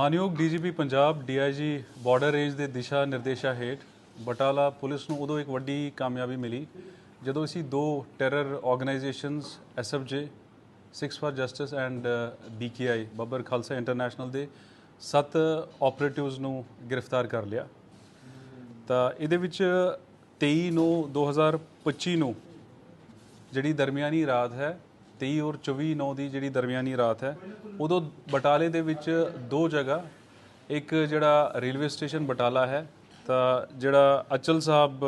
ਮਾਨਯੋਗ DGP Punjab DIG border range ਦੇ ਦਿਸ਼ਾ ਨਿਰਦੇਸ਼ਾਂ ਹੇਠ ਬਟਾਲਾ ਪੁਲਿਸ ਨੂੰ ਉਦੋਂ ਇੱਕ ਵੱਡੀ ਕਾਮਯਾਬੀ ਮਿਲੀ, ਜਦੋਂ ਅਸੀਂ ਦੋ terror organisations, SFJ 6 for justice and BKI Babbar Khalsa international ਦੇ ਸੱਤ ਆਪਰੇਟਿਵਸ ਨੂੰ ਗ੍ਰਿਫਤਾਰ ਕਰ ਲਿਆ। ਤਾਂ ਇਹਦੇ ਵਿੱਚ 23 ਨੂੰ 2025 ਨੂੰ ਜਿਹੜੀ ਦਰਮਿਆਨੀ ਰਾਤ ਹੈ 23 ਔਰ 24 ਨੌ ਦੀ ਜਿਹੜੀ ਦਰਮਿਆਨੀ ਰਾਤ ਹੈ, ਉਦੋਂ ਬਟਾਲੇ ਦੇ ਵਿੱਚ ਦੋ ਜਗ੍ਹਾ, ਇੱਕ ਜਿਹੜਾ ਰੇਲਵੇ ਸਟੇਸ਼ਨ ਬਟਾਲਾ ਹੈ, ਤਾਂ ਜਿਹੜਾ ਅਚਲ ਸਾਹਿਬ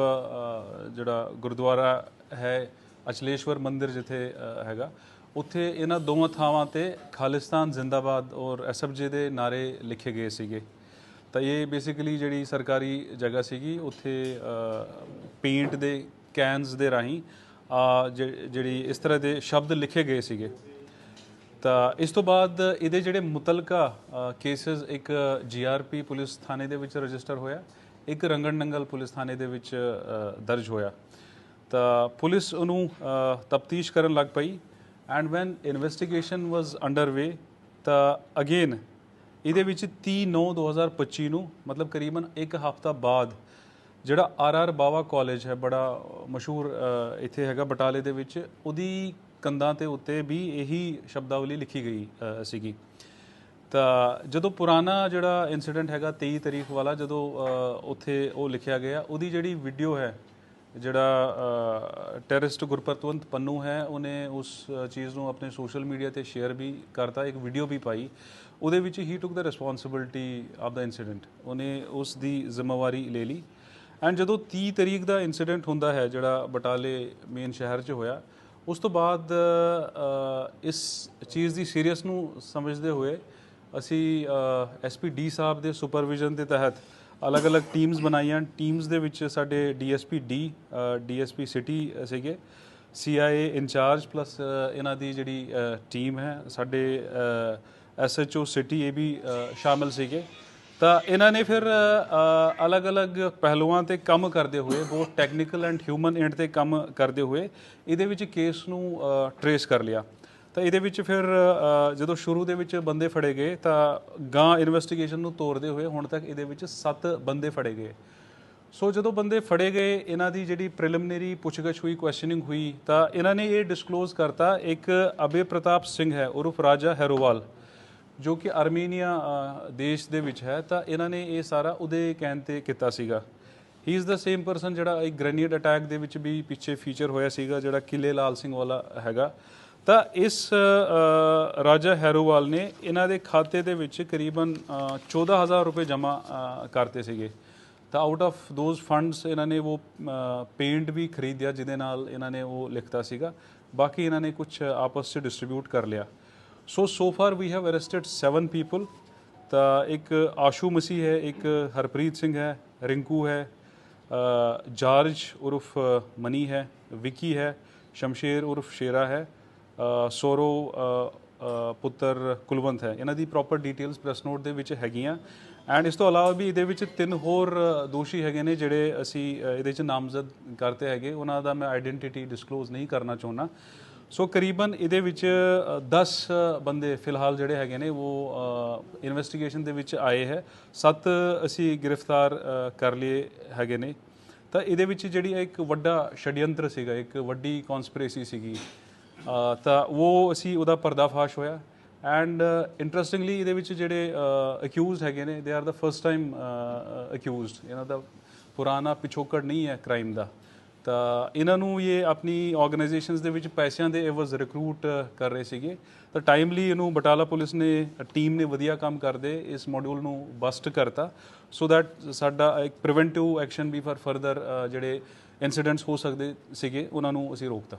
ਜਿਹੜਾ ਗੁਰਦੁਆਰਾ ਹੈ, ਅਚਲੇਸ਼ਵਰ ਮੰਦਿਰ ਜਿੱਥੇ ਹੈਗਾ, ਉੱਥੇ ਇਹਨਾਂ ਦੋਵਾਂ ਥਾਵਾਂ ਤੇ ਖਾਲਿਸਤਾਨ, ਜ਼ਿੰਦਾਬਾਦ ਔਰ ਐਸਐਫਜੇ ਦੇ ਨਾਰੇ ਲਿਖੇ ਗਏ ਸੀਗੇ। ਤਾਂ ਇਹ ਬੇਸਿਕਲੀ ਜਿਹੜੀ ਸਰਕਾਰੀ ਜਗ੍ਹਾ ਸੀਗੀ, ਉੱਥੇ ਪੇਂਟ ਦੇ ਕੈਨਸ ਦੇ ਰਾਹੀਂ ਜਿਹੜੀ ਇਸ ਤਰ੍ਹਾਂ ਦੇ ਸ਼ਬਦ ਲਿਖੇ ਗਏ ਸੀਗੇ। ਤਾਂ ਇਸ ਤੋਂ ਬਾਅਦ ਇਹਦੇ ਜਿਹੜੇ ਮੁਤਲਕਾ ਕੇਸਸ ਇੱਕ ਜੀਆਰਪੀ ਪੁਲਿਸ ਥਾਣੇ ਦੇ ਵਿੱਚ ਰਜਿਸਟਰ ਹੋਇਆ, ਇੱਕ ਰੰਗਣ ਨੰਗਲ ਪੁਲਿਸ ਥਾਣੇ ਦੇ ਵਿੱਚ ਦਰਜ ਹੋਇਆ। ਤਾਂ ਪੁਲਿਸ ਉਹਨੂੰ ਤਫਤੀਸ਼ ਕਰਨ ਲੱਗ ਪਈ and when investigation was underway ਤਾਂ ਅਗੇਨ ਇਹਦੇ ਵਿੱਚ 30 9 2025 ਨੂੰ ਮਤਲਬ ਕਰੀਬਨ ਇੱਕ ਹਫ਼ਤਾ ਬਾਅਦ ਜਿਹੜਾ ਆਰ ਆਰ ਬਾਵਾ ਕਾਲਜ ਹੈ, ਬੜਾ ਮਸ਼ਹੂਰ ਇੱਥੇ ਹੈਗਾ ਬਟਾਲੇ ਦੇ ਵਿੱਚ, ਉਹਦੀ ਕੰਧਾਂ ਤੇ ਉੱਤੇ ਵੀ ਇਹੀ ਸ਼ਬਦਾਵਲੀ ਲਿਖੀ ਗਈ ਸੀਗੀ। ਤਾਂ ਜਦੋਂ ਪੁਰਾਣਾ ਜਿਹੜਾ ਇਨਸੀਡੈਂਟ ਹੈਗਾ 23 ਤਰੀਕ ਵਾਲਾ, ਜਦੋਂ ਉੱਥੇ ਉਹ ਲਿਖਿਆ ਗਿਆ, ਉਹਦੀ ਜਿਹੜੀ ਵੀਡੀਓ ਹੈ, ਜਿਹੜਾ ਟੈਰਰਿਸਟ ਗੁਰਪਤਵੰਤ ਪੰਨੂ ਹੈ, ਉਹਨੇ ਉਸ ਚੀਜ਼ ਨੂੰ ਆਪਣੇ ਸੋਸ਼ਲ ਮੀਡੀਆ ਤੇ ਸ਼ੇਅਰ ਵੀ ਕਰਤਾ, ਇੱਕ ਵੀਡੀਓ ਵੀ ਪਾਈ। ਉਹਦੇ ਵਿੱਚ ਹੀ took the responsibility of the incident ਉਹਨੇ ਉਸ ਦੀ ਜ਼ਿੰਮੇਵਾਰੀ ਲੈ ਲਈ। ਐਂਡ ਜਦੋਂ 30 ਤਰੀਕ ਦਾ ਇਨਸੀਡੈਂਟ ਹੁੰਦਾ ਹੈ ਜਿਹੜਾ ਬਟਾਲੇ ਮੇਨ ਸ਼ਹਿਰ 'ਚ ਹੋਇਆ ਉਸ ਤੋਂ ਬਾਅਦ ਇਸ ਚੀਜ਼ ਦੀ ਸੀਰੀਅਸ ਨੂੰ ਸਮਝਦੇ ਹੋਏ ਅਸੀਂ ਐਸਪੀ ਡੀ ਸਾਹਿਬ ਦੇ ਸੁਪਰਵਿਜ਼ਨ ਦੇ ਤਹਿਤ ਅਲੱਗ-ਅਲੱਗ ਟੀਮਸ ਬਣਾਈਆਂ। ਟੀਮਸ ਦੇ ਵਿੱਚ ਸਾਡੇ ਡੀਐਸਪੀ ਡੀ ਡੀਐਸਪੀ ਸਿਟੀ ਸੀਗੇ। ਸੀਆਈਏ ਇੰਚਾਰਜ ਪਲੱਸ ਇਹਨਾਂ ਦੀ ਜਿਹੜੀ ਟੀਮ ਹੈ ਸਾਡੇ ਐਸਐਚਓ ਸਿਟੀ ਇਹ ਵੀ ਅ, ਸ਼ਾਮਲ ਸੀਗੇ। ਤਾਂ ਇਹਨਾਂ ਨੇ ਫਿਰ ਅਲੱਗ-ਅਲੱਗ ਪਹਿਲੂਆਂ ਤੇ ਕੰਮ ਕਰਦੇ ਹੋਏ, ਬਹੁਤ ਟੈਕਨੀਕਲ ਐਂਡ ਹਿਊਮਨ ਐਂਡ ਤੇ ਕੰਮ ਕਰਦੇ ਹੋਏ ਇਹਦੇ ਵਿੱਚ ਕੇਸ ਨੂੰ ਟਰੇਸ ਕਰ ਲਿਆ। ਤਾਂ ਇਹਦੇ ਵਿੱਚ ਫਿਰ ਜਦੋਂ ਸ਼ੁਰੂ ਦੇ ਵਿੱਚ ਬੰਦੇ ਫੜੇ ਗਏ, ਤਾਂ ਗਾਂ ਇਨਵੈਸਟੀਗੇਸ਼ਨ ਨੂੰ ਤੋਰਦੇ ਹੋਏ ਹੁਣ ਤੱਕ ਇਹਦੇ ਵਿੱਚ 7 ਬੰਦੇ ਫੜੇ ਗਏ। ਸੋ ਜਦੋਂ ਬੰਦੇ ਫੜੇ ਗਏ, ਇਹਨਾਂ ਦੀ ਜਿਹੜੀ ਪ੍ਰੀਲਿਮਿਨਰੀ ਪੁੱਛਗਿੱਛ ਹੋਈ ਕੁਐਸਚਨਿੰਗ ਹੋਈ, ਤਾਂ ਇਹਨਾਂ ਨੇ ਇਹ ਡਿਸਕਲੋਜ਼ ਕਰਤਾ, ਇੱਕ ਅਬੇ ਪ੍ਰਤਾਪ ਸਿੰਘ ਹੈ, ਉਰਫ ਰਾਜਾ ਹੈਰੋਵਾਲ। ਜੋ ਕਿ ਆਰਮੀਨੀਆ ਦੇਸ਼ ਦੇ ਵਿੱਚ ਹੈ ਤਾਂ ਇਹਨਾਂ ਨੇ ਇਹ ਸਾਰਾ ਉਹਦੇ ਕਹਿਣ ਤੇ ਕੀਤਾ ਸੀਗਾ। He is the same person ਜਿਹੜਾ ਇੱਕ ਗ੍ਰੈਨੇਡ ਅਟੈਕ ਦੇ ਵਿੱਚ ਵੀ ਪਿੱਛੇ ਫੀਚਰ ਹੋਇਆ ਸੀਗਾ ਜਿਹੜਾ ਕਿਲੇ ਲਾਲ ਸਿੰਘ ਵਾਲਾ ਹੈਗਾ। ਤਾਂ ਇਸ ਰਾਜਾ ਹੈਰੋਵਾਲ ਨੇ ਇਹਨਾਂ ਦੇ ਖਾਤੇ ਦੇ ਵਿੱਚ ਕਰੀਬਨ ਅ, 14000 ਰੁਪਏ ਜਮ੍ਹਾਂ ਕਰਤੇ ਸੀਗੇ। ਤਾਂ ਆਊਟ ਆਫ ਦੋਜ਼ ਫੰਡਸ ਇਹਨਾਂ ਨੇ ਉਹ ਪੇਂਟ ਵੀ ਖਰੀਦਿਆ ਜਿਹਦੇ ਨਾਲ ਇਹਨਾਂ ਨੇ ਉਹ ਲਿਖਤਾ ਸੀਗਾ। ਬਾਕੀ ਇਹਨਾਂ ਨੇ ਕੁਝ ਆਪਸ 'ਚ ਡਿਸਟ੍ਰੀਬਿਊਟ ਕਰ ਲਿਆ। So so far we have arrested 7 people ਤਾਂ ਇੱਕ ਆਸ਼ੂ ਮਸੀਹ ਹੈ ਇੱਕ ਹਰਪ੍ਰੀਤ ਸਿੰਘ ਹੈ ਰਿੰਕੂ ਹੈ ਜਾਰਜ ਉਰਫ ਮਨੀ ਹੈ ਵਿੱਕੀ ਹੈ ਸ਼ਮਸ਼ੇਰ ਉਰਫ ਸ਼ੇਰਾ ਹੈ ਅ, ਸੋਰੋ ਪੁੱਤਰ ਕੁਲਵੰਤ ਹੈ ਇਹਨਾਂ ਦੀ ਪ੍ਰੋਪਰ ਡੀਟੇਲਸ ਪ੍ਰੈਸ ਨੋਟ ਦੇ ਵਿੱਚ ਹੈਗੀਆਂ ਐਂਡ ਇਸ ਤੋਂ ਇਲਾਵਾ ਵੀ ਇਹਦੇ ਵਿੱਚ ਤਿੰਨ ਹੋਰ ਦੋਸ਼ੀ ਹੈਗੇ ਨੇ ਜਿਹੜੇ ਅਸੀਂ ਇਹਦੇ ਵਿੱਚ ਨਾਮਜ਼ਦ ਕਰਤੇ ਹੈਗੇ ਉਹਨਾਂ ਦਾ ਮੈਂ ਆਇਡੈਂਟੀਟੀ ਡਿਸਕਲੋਜ਼ ਨਹੀਂ ਕਰਨਾ ਚਾਹੁੰਦਾ ਸੋ ਕਰੀਬਨ ਇਹਦੇ ਵਿੱਚ 10 ਬੰਦੇ ਫਿਲਹਾਲ ਜਿਹੜੇ ਹੈਗੇ ਨੇ, ਉਹ ਇਨਵੈਸਟੀਗੇਸ਼ਨ ਦੇ ਵਿੱਚ ਆਏ ਹੈ। ਸੱਤ ਅਸੀਂ ਗ੍ਰਿਫਤਾਰ ਕਰ ਲਏ ਹੈਗੇ ਨੇ। ਤਾਂ ਇਹਦੇ ਵਿੱਚ ਜਿਹੜੀ ਇੱਕ ਵੱਡਾ ਛੜਯੰਤਰ ਸੀਗਾ, ਇੱਕ ਵੱਡੀ ਕਨਸਪੀਰੇਸੀ ਸੀਗੀ ਤਾਂ ਉਹ ਅਸੀਂ ਉਹਦਾ ਪਰਦਾਫਾਸ਼ ਹੋਇਆ। ਐਂਡ ਇੰਟਰਸਟਿੰਗਲੀ ਇਹਦੇ ਵਿੱਚ ਜਿਹੜੇ ਅਕਿਊਜ਼ਡ ਹੈਗੇ ਨੇ they are the first time accused ਇਹਨਾਂ ਦਾ ਪੁਰਾਣਾ ਪਿਛੋਕੜ ਨਹੀਂ ਹੈ ਕ੍ਰਾਈਮ ਦਾ। ਤਾਂ ਇਹਨਾਂ ਨੂੰ ਇਹ ਆਪਣੀ ਆਰਗੇਨਾਈਜੇਸ਼ਨਸ ਦੇ ਵਿੱਚ ਪੈਸਿਆਂ ਦੇ ਐਵਜ਼ ਰਿਕਰੂਟ ਕਰ ਰਹੇ ਸੀਗੇ। ਤਾਂ ਟਾਈਮਲੀ ਇਹਨੂੰ ਬਟਾਲਾ ਪੁਲਿਸ ਨੇ ਟੀਮ ਨੇ ਵਧੀਆ ਕੰਮ ਕਰਦੇ, ਇਸ ਮੋਡਿਊਲ ਨੂੰ ਬਸਟ ਕਰਤਾ। ਸੋ ਦੈਟ ਸਾਡਾ ਇੱਕ ਪ੍ਰੀਵੈਂਟਿਵ ਐਕਸ਼ਨ ਵੀ ਫਾਰ ਫਰਦਰ ਜਿਹੜੇ ਇਨਸੀਡੈਂਟਸ ਹੋ ਸਕਦੇ ਸੀਗੇ, ਉਹਨਾਂ ਨੂੰ ਅਸੀਂ ਰੋਕਤਾ।